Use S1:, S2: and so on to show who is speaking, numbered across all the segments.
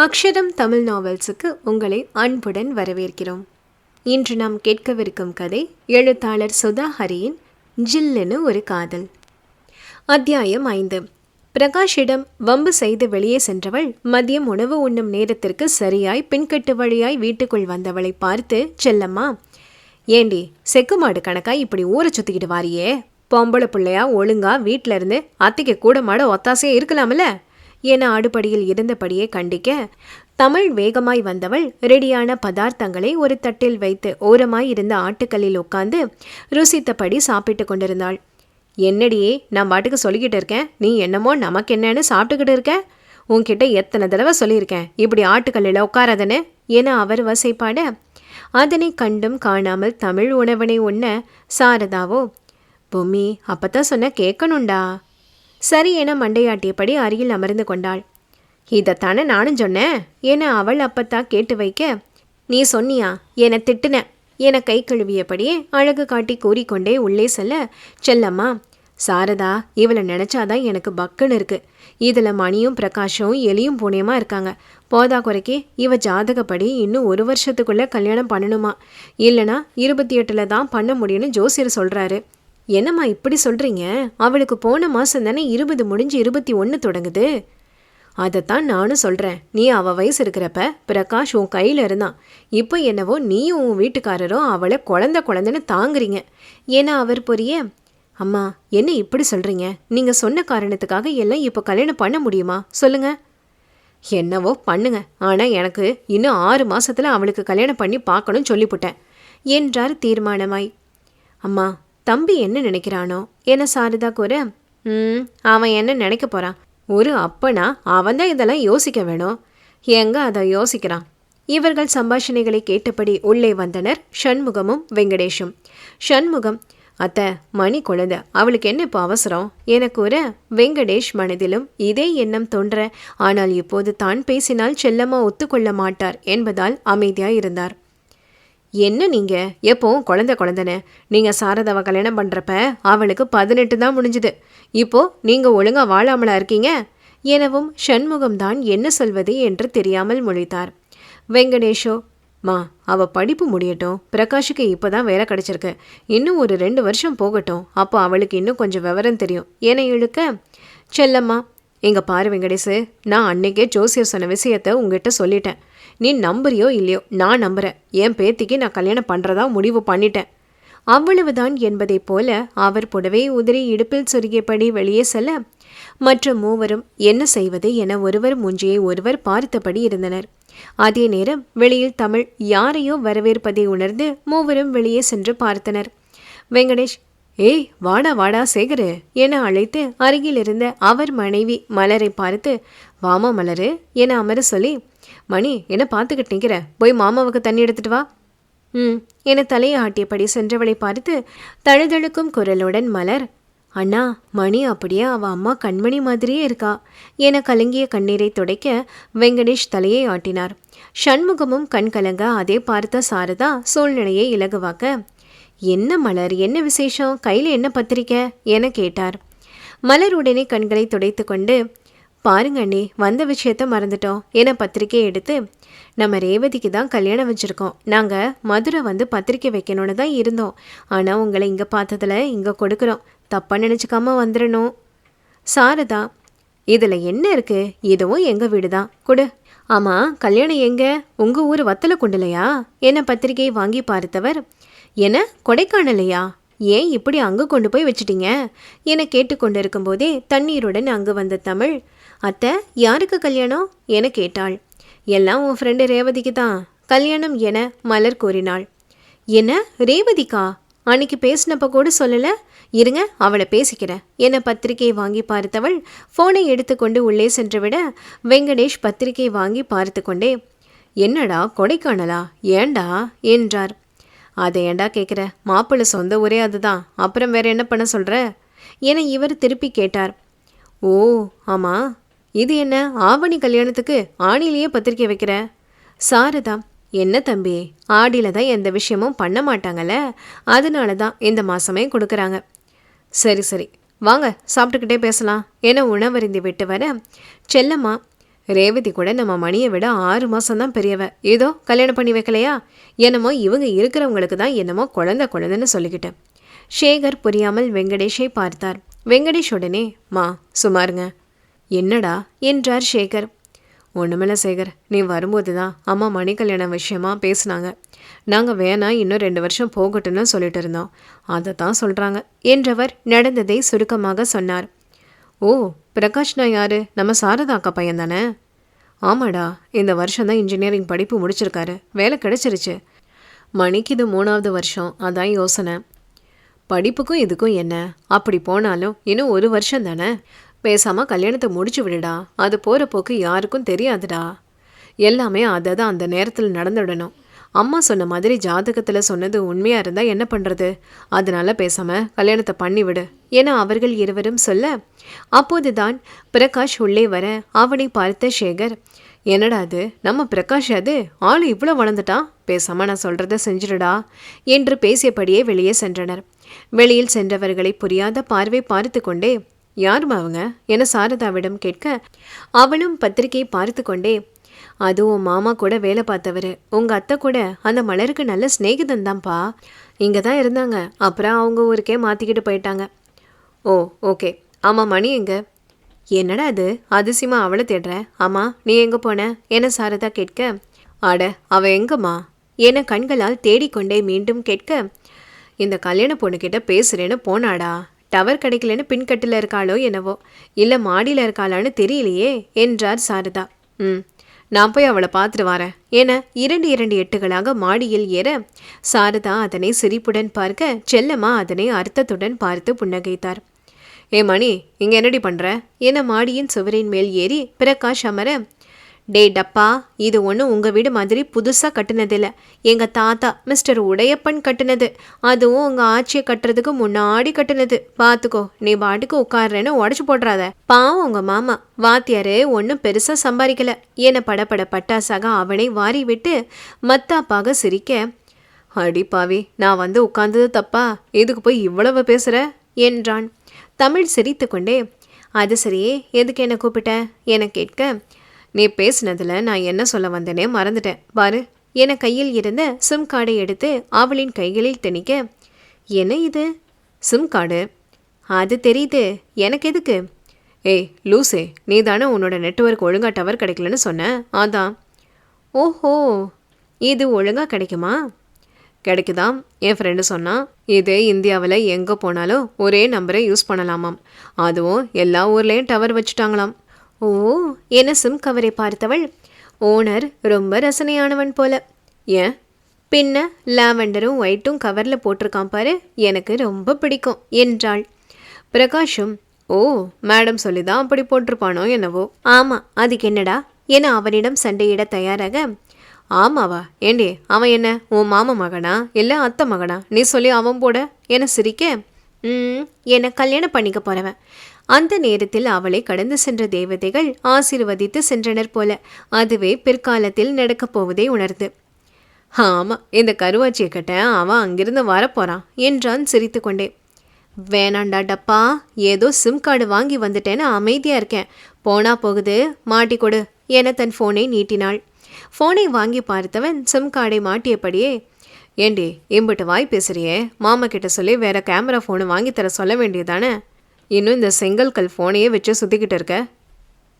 S1: அக்ஷரம் தமிழ் நாவல்ஸுக்கு உங்களை அன்புடன் வரவேற்கிறோம். இன்று நாம் கேட்கவிருக்கும் கதை எழுத்தாளர் சுதா ஹரியின் ஜில்லுன்னு ஒரு காதல். அத்தியாயம் ஐந்து. பிரகாஷிடம் வம்பு செய்து வெளியே சென்றவள் மதியம் உணவு உண்ணும் நேரத்திற்கு சரியாய் பின்கட்டு வழியாய் வீட்டுக்குள் வந்தவளை பார்த்து செல்லம்மா ஏண்டி செக்குமாடு கணக்காய் இப்படி ஊரை சுத்திக்கிட்டு வாரியே? பொம்பளை பிள்ளையா ஒழுங்கா வீட்ல இருந்து அத்தைக்கு கூட மாட ஒத்தாசையே இருக்கலாம்ல? என அடுப்படியில் இருந்தபடியே கண்டிக்க தமிழ் வேகமாய் வந்தவள் ரெடியான பதார்த்தங்களை ஒரு தட்டில் வைத்து ஓரமாய் இருந்த ஆட்டுக்கல்லில் உட்கார்ந்து ருசித்தபடி சாப்பிட்டு கொண்டிருந்தாள். என்னடியே நான் பாட்டுக்கு சொல்லிக்கிட்டு இருக்கேன். நீ என்னமோ நமக்கு என்னன்னு சாப்பிட்டுக்கிட்டு இருக்க? உன்கிட்ட எத்தனை தடவை சொல்லியிருக்கேன். இப்படி ஆட்டுக்கல்லில் உட்காராதன்னு? என அவர் வசைப்பாட அதனை கண்டும் காணாமல் தமிழ் உணவனை உண்ண சாரதாவோ? பொம்மி அப்பத்தான் சொன்ன கேட்கணுண்டா சரி என மண்டையாட்டியபடி அருகில் அமர்ந்து கொண்டாள். இதைத்தானே நானும் சொன்னேன்? என அவள் அப்பத்தான் கேட்டு வைக்க நீ சொன்னியா? என திட்டுன? என கை கழுவியபடியே அழகு காட்டி கூறிக்கொண்டே உள்ளே செல்ல செல்லம்மா சாரதா இவளை நினச்சாதான் எனக்கு பக்குன்னு இருக்கு. இதில் மணியும் பிரகாஷும் எலியும் பூனையுமா இருக்காங்க. போதா குறைக்கி இவ ஜாதகப்படி இன்னும் ஒரு வருஷத்துக்குள்ளே கல்யாணம் பண்ணணுமா? இல்லைனா இருபத்தி எட்டில் தான் பண்ண முடியும்னு ஜோசியர் சொல்கிறாரு என்னம்மா இப்படி சொல்கிறீங்க அவளுக்கு போன மாதம் தானே இருபது முடிஞ்சு இருபத்தி ஒன்று தொடங்குது. அதைத்தான் நானும் சொல்கிறேன் நீ அவள் வயசு இருக்கிறப்ப பிரகாஷ் உன் கையில் இருந்தான். இப்போ என்னவோ நீயும் உன் வீட்டுக்காரரும் அவளை குழந்த குழந்தைன்னு தாங்குறீங்க. ஏன்னா அவர் பொரிய அம்மா என்ன இப்படி சொல்கிறீங்க நீங்கள் சொன்ன காரணத்துக்காக எல்லாம் இப்போ கல்யாணம் பண்ண முடியுமா? சொல்லுங்கள் என்னவோ பண்ணுங்க. ஆனால் எனக்கு இன்னும் ஆறு மாதத்தில் அவளுக்கு கல்யாணம் பண்ணி பார்க்கணும்னு சொல்லிவிட்டேன் என்றார் தீர்மானமாய். அம்மா தம்பி என்ன நினைக்கிறானோ? என சாரதா கூற? ம் அவன் என்ன நினைக்க போறான்? ஒரு அப்பனா அவன்தான் இதெல்லாம் யோசிக்க வேணும். எங்க அதை யோசிக்கிறான்? இவர்கள் சம்பாஷணைகளை கேட்டபடி உள்ளே வந்தனர் ஷண்முகமும் வெங்கடேஷும். ஷண்முகம் அத்த மணி குழந்த. அவளுக்கு என்ன இப்போ அவசரம்? என கூற வெங்கடேஷ் மனதிலும் இதே எண்ணம் தோன்ற ஆனால் இப்போது தான் பேசினால் செல்லம்மா ஒத்துக்கொள்ள மாட்டார் என்பதால் அமைதியாய் இருந்தார். என்ன நீங்கள் எப்போவும் குழந்த குழந்தைன்னு. நீங்கள் சாரதாவை கல்யாணம் பண்ணுறப்ப அவளுக்கு பதினெட்டு தான் முடிஞ்சுது. இப்போது நீங்கள் ஒழுங்காக வாழாமலா இருக்கீங்க? எனவும் ஷண்முகம் தான் என்ன சொல்வது என்று தெரியாமல் முழித்தார். வெங்கடேஷோ மா அவ படிப்பு முடியட்டும். பிரகாஷுக்கு இப்பதான் வேலை கிடைச்சிருக்கு. இன்னும் ஒரு ரெண்டு வருஷம் போகட்டும். அப்போ அவளுக்கு இன்னும் கொஞ்சம் விவரம் தெரியும். என இழுக்க செல்லம்மா எங்கள் பாரு வெங்கடேஷு நான் அன்னைக்கே ஜோசியர் சொன்ன விஷயத்த உங்ககிட்ட சொல்லிட்டேன். நீ நம்புறியோ இல்லையோ நான் நம்புறேன். என் பேத்திக்கு நான் கல்யாணம் பண்றதா முடிவு பண்ணிட்டேன். அவ்வளவுதான் என்பதைப் போல அவர் புடவை உதிரி இடுப்பில் சொருகியபடி வெளியே செல்ல மற்ற மூவரும் என்ன செய்வது என ஒருவர் மூஞ்சியை ஒருவர் பார்த்தபடி இருந்தனர். அதே நேரம் வெளியில் தமிழ் யாரையோ வரவேற்பதை உணர்ந்து மூவரும் வெளியே சென்று பார்த்தனர். வெங்கடேஷ் ஏய் வாடா வாடா சேகரு என அழைத்து அருகில் இருந்த அவர் மனைவி மலரை பார்த்து வாமா மலரு என அமர சொல்லி மணி என்ன பார்த்துக்கிட்டு நிற்கிற போய் மாமாவுக்கு தண்ணி எடுத்துட்டு வா. ம் என தலையை ஆட்டியபடி சென்றவளை பார்த்து தழுதழுக்கும் குரலுடன் மலர் அண்ணா மணி அப்படியே அவ அம்மா கண்மணி மாதிரியே இருக்கா என கலங்கிய கண்ணீரை துடைக்க வெங்கடேஷ் தலையை ஆட்டினார். ஷண்முகமும் கண் கலங்க அதே பார்த்த சாரதா சூழ்நிலையை இலகுவாக்க என்ன மலர் என்ன விசேஷம்? கையில் என்ன பத்திரிக்கை? என கேட்டார். மலர் உடனே கண்களை துடைத்து கொண்டு பாருங்க அண்ணி வந்த விஷயத்த மறந்துட்டோம் என பத்திரிக்கை எடுத்து நம்ம ரேவதிக்கு தான் கல்யாணம் வச்சுருக்கோம். நாங்கள் மதுரை வந்து பத்திரிக்கை வைக்கணும்னு தான் இருந்தோம். ஆனால் உங்களை இங்கே பார்த்ததில் இங்கே கொடுக்குறோம். தப்பாக நினச்சிக்காம வந்துடணும் சாரதா இதில் என்ன இருக்கு? இதுவும் எங்கள் வீடு தான். கொடு. ஆமாம் கல்யாணம் எங்கே? உங்கள் ஊர் வத்தலை கொண்டலையா என பத்திரிகையை வாங்கி பார்த்தவர் என்ன கொடைக்கானலையா? ஏன் இப்படி அங்கே கொண்டு போய் வச்சிட்டீங்க? என கேட்டுக்கொண்டிருக்கும் போதே தண்ணீருடன் அங்கு வந்த தமிழ் அத்தை யாருக்கு கல்யாணம்? என கேட்டாள். எல்லாம் உன் ஃப்ரெண்டு ரேவதிக்கு தான் கல்யாணம் என மலர் கூறினாள். என்ன ரேவதிக்கா? அன்னைக்கு பேசினப்ப கூட சொல்லலை? இருங்க அவளை பேசிக்கிறேன் என பத்திரிகையை வாங்கி பார்த்தவள் ஃபோனை எடுத்துக்கொண்டு உள்ளே சென்றுவிட வெங்கடேஷ் பத்திரிகை வாங்கி பார்த்து கொண்டே என்னடா கொடைக்கானலா? ஏண்டா என்றார். அதை ஏண்டா கேட்குற மாப்பிள்ளை சொந்த ஊரே அதுதான். அப்புறம் வேற என்ன பண்ண சொல்கிற என இவர் திருப்பி கேட்டார். ஓ ஆமாம் இது என்ன? ஆவணி கல்யாணத்துக்கு ஆணிலேயே பத்திரிக்கை வைக்கிற? சாரதா என்ன தம்பி? ஆடியில் தான் எந்த விஷயமும் பண்ண மாட்டாங்கல்ல? அதனால தான் இந்த மாதமே கொடுக்குறாங்க. சரி சரி. வாங்க சாப்பிட்டுக்கிட்டே பேசலாம். என உணவருந்தி விட்டு வர செல்லம்மா ரேவதி கூட நம்ம மணியை விட ஆறு மாசம்தான் பெரியவ. ஏதோ கல்யாணம் பண்ணி வைக்கலையா? என்னமோ இவங்க இருக்கிறவங்களுக்கு தான் என்னமோ குழந்தை குழந்தைன்னு சொல்லிக்கிட்டேன். ஷேகர் புரியாமல் வெங்கடேஷை பார்த்தார். வெங்கடேஷ் உடனே மா சுமாருங்க என்னடா? என்றார் ஷேகர் ஒன்றுமில்ல சேகர் நீ வரும்போது தான் அம்மா மணி கல்யாணம் விஷயமா பேசுனாங்க. நாங்கள் வேணாம் இன்னும் ரெண்டு வருஷம் போகட்டும்னு சொல்லிட்டு இருந்தோம். அதை தான் சொல்கிறாங்க என்றவர் நடந்ததை சுருக்கமாக சொன்னார். ஓ பிரகாஷ்னா யாரு? நம்ம சாரதா அக்கா பையன் தானே? ஆமாடா இந்த வருஷம் தான் இன்ஜினியரிங் படிப்பு முடிச்சிருக்காரு. வேலை கிடைச்சிருச்சு. மணிக்கு இது மூணாவது வருஷம். அதான் யோசனை. படிப்புக்கும் இதுக்கும் என்ன? அப்படி போனாலும் இன்னும் ஒரு வருஷம் தானே? பேசாமல் கல்யாணத்தை முடிச்சு விடுடா. அது போகிற போக்கு யாருக்கும் தெரியாதுடா. எல்லாமே அதை தான் அந்த நேரத்தில் நடந்துடணும். அம்மா சொன்ன மாதிரி ஜாதகத்தில் சொன்னது உண்மையாக இருந்தால் என்ன பண்ணுறது அதனால் பேசாமல் கல்யாணத்தை பண்ணிவிடு என அவர்கள் இருவரும் சொல்ல அப்போதுதான் பிரகாஷ் உள்ளே வர அவனை பார்த்த சேகர் என்னடா அது நம்ம பிரகாஷ் அது? ஆள் இவ்வளோ வளர்ந்துட்டான் பேசாமல் நான் சொல்கிறத செஞ்சிருடா என்று பேசியபடியே வெளியே சென்றனர். வெளியில் சென்றவர்களை புரியாத பார்வை பார்த்து கொண்டே யாரும் அவங்க? என சாரதாவிடம் கேட்க அவளும் பத்திரிகை பார்த்து கொண்டே அதுவும் மாமா கூட வேலை பார்த்தவர். உங்கள் அத்தை கூட அந்த மலருக்கு நல்ல சிநேகிதன் தான்ப்பா. இங்கே தான் இருந்தாங்க. அப்புறம் அவங்க ஊருக்கே மாற்றிக்கிட்டு போயிட்டாங்க. Oh okay. ஆமாம் மணி எங்க? என்னடா அது அதிசயமா அவளை தேடுற. ஆமாம் நீ எங்கே போன? என்ன சாரதா கேட்க? அட அவ எங்கம்மா? என கண்களால் தேடிக்கொண்டே மீண்டும் கேட்க? இந்த கல்யாண பொண்ணுக்கிட்ட பேசுகிறேன்னு போனாடா. டவர் கிடைக்கலன்னு பின்கட்டில் இருக்காளோ என்னவோ. இல்லை மாடியில் இருக்காளான்னு தெரியலையே என்றார் சாரதா. ம். நான் போய் அவளை பார்த்துட்டு வரேன். என இரண்டு இரண்டு எட்டுகளாக மாடியில் ஏற சாரதா அதனை சிரிப்புடன் பார்க்க செல்லம்மா அதனை அர்த்தத்துடன் பார்த்து புன்னகைத்தார். ஏ மணி இங்கே என்னடி பண்ணுற என மாடியின் சுவரின் மேல் ஏறி பிரகாஷ் அமர டே டப்பா இது ஒன்றும் உங்கள் வீடு மாதிரி புதுசாக கட்டினதில்ல. எங்கள் தாத்தா மிஸ்டர் உடையப்பன் கட்டினது. அதுவும் உங்கள் ஆட்சியை கட்டுறதுக்கு முன்னாடி கட்டுனது. பார்த்துக்கோ நீ பாட்டுக்கு உட்காருறேன்னு உடச்சி போடுறாத பாவம் உங்கள் மாமா. வாத்தியாரு ஒன்றும் பெருசாக சம்பாதிக்கல என்னை படபட பட்டாசாக அவனை வாரி விட்டு மத்தாப்பாக சிரிக்க அடி பாவி நான் வந்து உட்கார்ந்தது தப்பா? எதுக்கு போய் இவ்வளவு பேசுகிற என்றான். தமிழ் சிரித்துக்கொண்டே அது சரியே எதுக்கு என்னை கூப்பிட்ட? என கேட்க நீ பேசினதில் நான் என்ன சொல்ல வந்தேனே மறந்துட்டேன். பாரு என கையில் இருந்த சிம் கார்டை எடுத்து அவளின் கைகளில் திணிக்க என்ன இது? Sim card? அது தெரியுது. எனக்கு எதுக்கு? ஏய் லூசே நீ தானே உன்னோட நெட்வொர்க் ஒழுங்காக டவர் கிடைக்கலன்னு சொன்ன? அதான். ஓஹோ இது ஒழுங்காக கிடைக்குமா? கிடைக்குதாம் என் ஃப்ரெண்டு சொன்னான் இது இந்தியாவில் எங்கே போனாலும் ஒரே நம்பரை யூஸ் பண்ணலாமாம். அதுவும் எல்லா ஊர்லேயும் டவர் வச்சுட்டாங்களாம். ஓ என சிம் கவரை பார்த்தவள் ஓனர் ரொம்ப ரசனையானவன் போல. ஏன்? பின்ன லாவெண்டரும் ஒயிட்டும் கவரில் போட்டிருக்கான் பாரு எனக்கு ரொம்ப பிடிக்கும் என்றாள். பிரகாஷும் ஓ மேடம் சொல்லி தான் அப்படி போட்டிருப்பானோ என்னவோ. ஆமாம் அதுக்கு என்னடா? என அவனிடம் சண்டையிட தயாராக ஆமாவா ஏண்டி அவன் என்ன உன் மாமா மகனா இல்லை அத்தை மகனா நீ சொல்லி அவன் போட? என சிரிக்க ம் என்னை கல்யாணம் பண்ணிக்க போகிறவன் அந்த நேரத்தில் அவளை கடந்து சென்ற தேவதைகள் ஆசீர்வதித்து சென்றனர் போல. அதுவே பிற்காலத்தில் நடக்கப் போவதை உணர்ந்து. ஆமா இந்த கருவாச்சியை கட்ட அவன் அங்கிருந்து வரப்போறான் என்றான் சிரித்துக்கொண்டே வேணாண்டா டப்பா ஏதோ சிம் கார்டு வாங்கி வந்துட்டேன்னு அமைதியாக இருக்கேன். போனா போகுது மாட்டி கொடு என தன் ஃபோனை நீட்டினாள். ஃபோனை வாங்கி பார்த்தவன் சிம் கார்டை மாட்டியபடியே ஏண்டி இம்பிட்டு வாய் பேசுறியே? மாமா கிட்ட சொல்லி வேற கேமரா ஃபோனு வாங்கி தர சொல்ல வேண்டியதானே இன்னும் இந்த செங்கல் கல் ஃபோனையே வச்சு சுத்திக்கிட்டு இருக்க.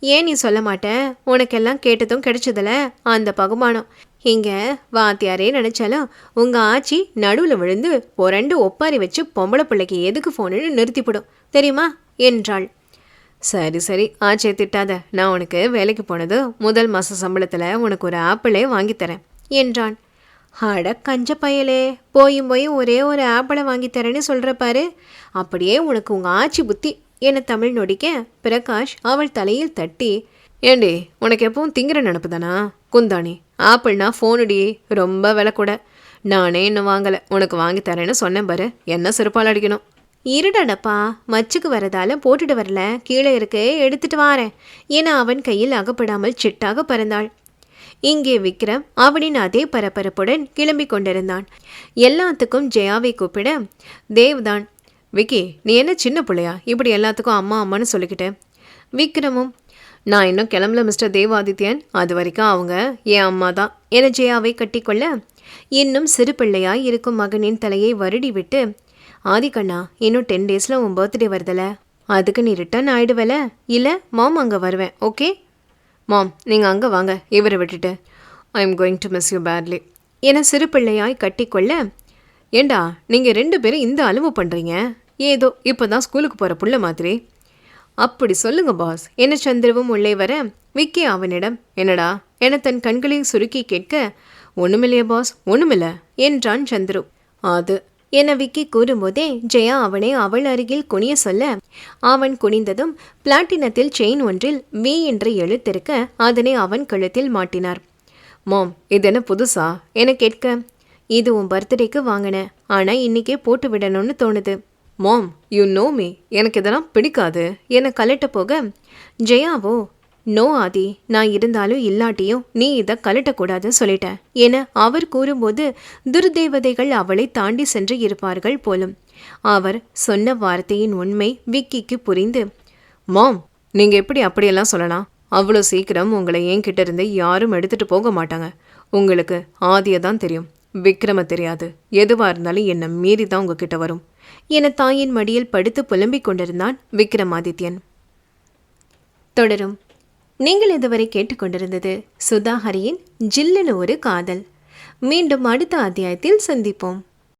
S1: ஏன் நீ சொல்ல மாட்டேன் உனக்கெல்லாம் கேட்டதும் கிடைச்சதில்ல அந்த பகுமானம். இங்கே வாத்தியாரே நினச்சாலும் உங்கள் ஆச்சி நடுவில் விழுந்து புரண்டு ஒப்பாரி வச்சு பொம்பளை பிள்ளைக்கு எதுக்கு ஃபோனுன்னு நிறுத்திவிடும் தெரியுமா? என்றாள். சரி சரி. ஆச்சே திட்டாத. நான் உனக்கு வேலைக்கு போனது முதல் மாத சம்பளத்தில் உனக்கு ஒரு ஆப்பிளே வாங்கித்தரேன் என்றான். அட கஞ்ச பயலே போயும் போய் ஒரே ஒரு ஆப்பிளை வாங்கி தரேன்னு சொல்கிற பாரு. அப்படியே உனக்கு உங்கள் ஆச்சி புத்தி. என தமிழ் நொடிக்க? பிரகாஷ் அவள் தலையில் தட்டி ஏண்டி உனக்கு எப்பவும் திங்கிற நினப்பு தானா? குந்தாணி ஆப்பிள்னா ஃபோனுடி ரொம்ப விலை கூட. நானே இன்னும் வாங்கலை உனக்கு வாங்கி தரேன்னு சொன்னேன் பாரு. என்ன சிறப்பால் அடிக்கணும்? இருடடப்பா மச்சுக்கு வரதால போட்டுட்டு வரல. கீழே இருக்கே எடுத்துட்டு வாரேன். என அவன் கையில் அகப்படாமல் சிட்டாக பறந்தாள். இங்கே விக்ரம் அவனின் அதே பரபரப்புடன் கிளம்பி கொண்டிருந்தான். எல்லாத்துக்கும் ஜெயாவை கூப்பிட தேவ்தான் விக்கி நீ என்ன சின்ன பிள்ளையா? இப்படி எல்லாத்துக்கும் அம்மா அம்மான்னு சொல்லிக்கிட்டேன் விக்ரமும் நான் இன்னும் கிளம்பல மிஸ்டர் தேவாதித்யன். அது வரைக்கும் அவங்க என் அம்மா தான். என ஜெயாவை கட்டிக்கொள்ள இன்னும் சிறு பிள்ளையாய் இருக்கும் மகனின் தலையை வருடி விட்டு ஆதிக்கண்ணா இன்னும் டென் டேஸில் உன் பர்த்டே வருதல. அதுக்கு நீ ரிட்டர்ன் ஆயிடுவல? இல்லை மாம் அங்கே வருவேன் ஓகே மாம் நீங்கள் அங்கே வாங்க. இவரை விட்டுட்டு. I am going to miss you badly என சிறு பிள்ளையாய் கட்டிக்கொள்ள ஏண்டா நீங்கள் ரெண்டு பேரும் இந்த அளவு பண்ணுறீங்க ஏதோ இப்போ தான் ஸ்கூலுக்கு போகிற புள்ள மாதிரி. அப்படி சொல்லுங்க பாஸ் என்ன சந்திரவும் உள்ளே வர விக்கி அவனிடம் என்னடா? என தன் கண்களை சுருக்கி கேட்க ஒன்றுமில்லையே பாஸ் ஒன்றுமில்ல என்றான் சந்துரு. அது என விக்கி கூறும்போதே ஜெயா அவனை அவள் அருகில் குனிய சொல்ல அவன் குனிந்ததும் பிளாட்டினத்தில் செயின் ஒன்றில் வி என்ற எழுத்திருக்க அதனை அவன் கழுத்தில் மாட்டினார். மாம் இது என்ன புதுசா? என கேட்க இது உன் பர்த்டேக்கு வாங்கினேன் ஆனா இன்னைக்கே போட்டு விடணும்னு தோணுது. மாம் யூ நோ மீ எனக்கு இதெல்லாம் பிடிக்காது என கலட்ட போக ஜெயாவோ நோ ஆதி நான் இருந்தாலும் இல்லாட்டியும் நீ இதை கலட்டக்கூடாதுன்னு சொல்லிட்டேன் என அவர் கூறும்போது துர்தேவதைகள் அவளை தாண்டி சென்று இருப்பார்கள் போலும். அவர் சொன்ன வார்த்தையின் உண்மை விக்கிக்கு புரிந்து மாம் நீங்க எப்படி அப்படியெல்லாம் சொல்லலாம்? அவ்வளோ சீக்கிரம் உங்களை என்கிட்ட இருந்து யாரும் எடுத்துட்டு போக மாட்டாங்க. உங்களுக்கு ஆதியை தான் தெரியும். விக்ரம தெரியாது. எதுவாக இருந்தாலும் என்னை மீறி தான் உங்ககிட்ட வரும் என தாயின் மடியில் படுத்து புலம்பிக் கொண்டிருந்தான் விக்ரமாதித்யன் தொடரும். நீங்கள் இதுவரை கேட்டுக்கொண்டிருந்தது சுதாஹரியின் ஜில்லுன்னு ஒரு காதல். மீண்டும் அடுத்த அத்தியாயத்தில் சந்திப்போம்.